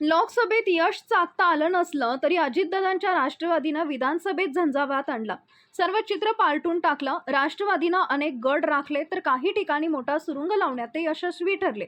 लोकसभेत यश चाकता आलं नसलं तरी अजितदादांच्या राष्ट्रवादीनं विधानसभेत झंझावात आणला. सर्व चित्र पालटून टाकलं. राष्ट्रवादीनं अनेक गड राखले तर काही ठिकाणी मोठा सुरुंग लावण्यात ते यशस्वी ठरले.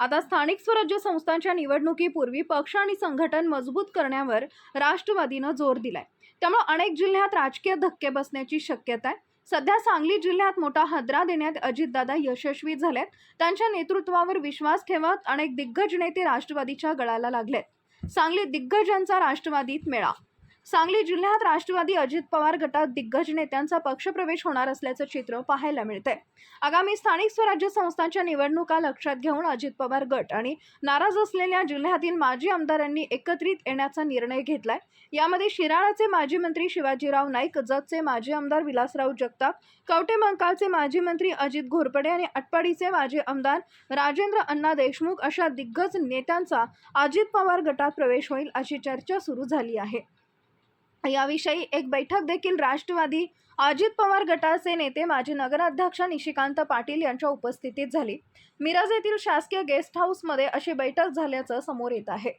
आता स्थानिक स्वराज्य संस्थांच्या निवडणुकीपूर्वी पक्ष आणि संघटन मजबूत करण्यावर राष्ट्रवादीनं जोर दिलाय. त्यामुळे अनेक जिल्ह्यात राजकीय धक्के बसण्याची शक्यता आहे सध्या सांगली जिल्ह्यात मोठा हदरा देण्यात अजितदादा यशस्वी झालेत. त्यांच्या नेतृत्वावर विश्वास ठेवत अनेक दिग्गज नेते राष्ट्रवादीच्या गळाला लागलेत. सांगली दिग्गजांचा राष्ट्रवादीत मेळा सांगली जिल्ह्यात राष्ट्रवादी अजित पवार गटात दिग्गज नेत्यांचा पक्षप्रवेश होणार असल्याचं चित्र पाहायला मिळतंय. आगामी स्थानिक स्वराज्य संस्थांच्या निवडणुका लक्षात घेऊन अजित पवार गट आणि नाराज असलेल्या जिल्ह्यातील माजी आमदारांनी एकत्रित येण्याचा निर्णय घेतलाय. यामध्ये शिराळाचे माजी मंत्री शिवाजीराव नाईक जतचे माजी आमदार विलासराव जगताप कवटे मंकाळचे माजी मंत्री अजित घोरपडे आणि अटपाडीचे माजी आमदार राजेंद्र अण्णा देशमुख अशा दिग्गज नेत्यांचा अजित पवार गटात प्रवेश होईल अशी चर्चा सुरू झाली आहे. याविषयी एक बैठक देखील राष्ट्रवादी अजित पवार गटाचे नेते माजी नगराध्यक्ष निशिकांत पाटील यांच्या उपस्थितीत झाली. मिरज येथील शासकीय गेस्ट हाऊसमध्ये अशी बैठक झाल्याचं समोर येत आहे.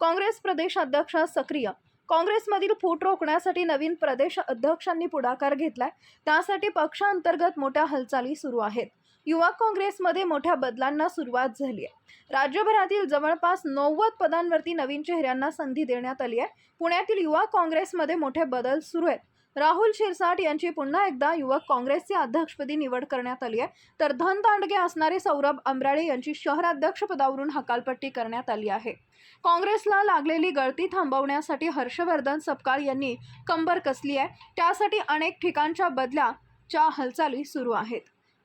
काँग्रेस प्रदेश अध्यक्ष सक्रिय. काँग्रेसमधील फूट रोखण्यासाठी नवीन प्रदेश अध्यक्षांनी पुढाकार घेतलाय. त्यासाठी पक्षांतर्गत मोठ्या हालचाली सुरू आहेत. युवा काँग्रेसमध्ये मोठ्या बदलांना सुरुवात झाली आहे. राज्यभरातील जवळपास नव्वद पदांवरती नवीन चेहऱ्यांना संधी देण्यात आली आहे. पुण्यातील युवा काँग्रेसमध्ये मोठे बदल सुरू आहेत. राहुल शिरसाट यांची पुन्हा एकदा युवक काँग्रेसचे अध्यक्षपदी निवड करण्यात आली आहे. तर धन दांडगे असणारे सौरभ अंबराळे यांची शहराध्यक्षपदावरून हकालपट्टी करण्यात आली आहे. काँग्रेसला लागलेली गळती थांबवण्यासाठी हर्षवर्धन सपकाळ यांनी कंबर कसली आहे. त्यासाठी अनेक ठिकाणच्या बदल्याच्या हालचाली सुरू आहेत.